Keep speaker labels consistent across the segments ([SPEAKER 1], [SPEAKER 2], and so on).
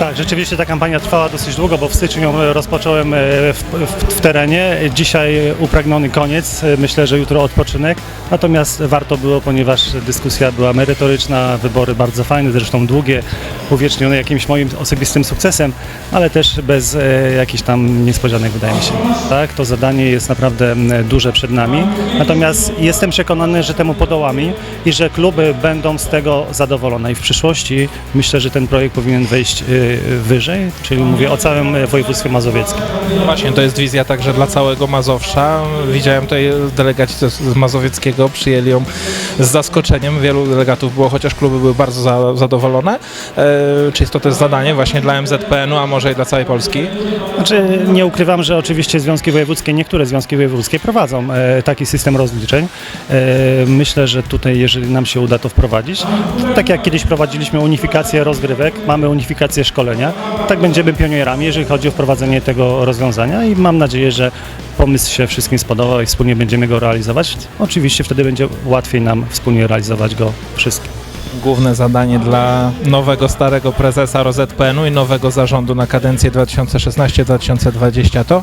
[SPEAKER 1] Tak, rzeczywiście ta kampania trwała dosyć długo, bo w styczniu ją rozpocząłem e, w, w, w terenie. Dzisiaj upragniony koniec. E, Myślę, że jutro odpoczynek. Natomiast warto było, ponieważ dyskusja była merytoryczna, wybory bardzo fajne, zresztą długie, uwiecznione jakimś moim osobistym sukcesem, ale też bez e, jakichś tam niespodzianek, wydaje mi się. Tak, to zadanie jest naprawdę duże przed nami. Natomiast jestem przekonany, że temu podołamy i że kluby będą z tego zadowolone. I w przyszłości myślę, że ten projekt powinien wejść y, wyżej, czyli mówię o całym y, województwie mazowieckim.
[SPEAKER 2] Właśnie, to jest wizja także dla całego Mazowsza. Widziałem tutaj delegaci z Mazowieckiego, przyjęli ją z zaskoczeniem. Wielu delegatów było, chociaż kluby były bardzo za, zadowolone. E, czy jest to też zadanie właśnie dla MZPN-u, a może i dla całej Polski?
[SPEAKER 1] Znaczy, nie ukrywam, że oczywiście związki wojewódzkie, niektóre związki wojewódzkie prowadzą e, taki system rozliczeń. E, myślę, że tutaj, jeżeli nam się uda to wprowadzić, tak jak kiedyś prowadziliśmy unifikację rozgrywek, mamy unifikację szkolenia, tak będziemy pionierami, jeżeli chodzi o wprowadzenie tego rozwiązania i mam nadzieję, że pomysł się wszystkim spodobał i wspólnie będziemy go realizować. Oczywiście wtedy będzie łatwiej nam wspólnie realizować go wszystkim.
[SPEAKER 2] Główne zadanie dla nowego, starego prezesa ROZPN-u i nowego zarządu na kadencję 2016-2020 to?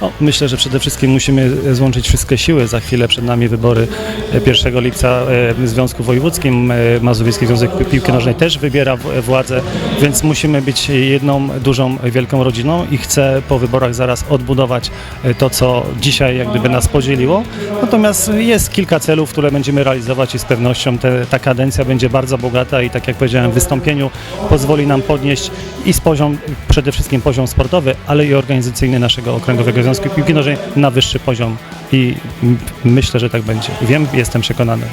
[SPEAKER 1] No, myślę, że przede wszystkim musimy złączyć wszystkie siły. Za chwilę przed nami wybory 1 lipca e, w Związku Wojewódzkim. E, Mazowiecki Związek Pi- Piłki Nożnej też wybiera władzę, więc musimy być jedną dużą, wielką rodziną i chcę po wyborach zaraz odbudować e, to, co dzisiaj jak gdyby nas podzieliło. Natomiast jest kilka celów, które będziemy realizować i z pewnością te, ta kadencja będzie bardzo bogata i tak jak powiedziałem w wystąpieniu pozwoli nam podnieść i z poziom, przede wszystkim poziom sportowy, ale i organizacyjny naszego Okręgowego Związku Piłki Nożnej na wyższy poziom i myślę, że tak będzie. Wiem, jestem przekonany.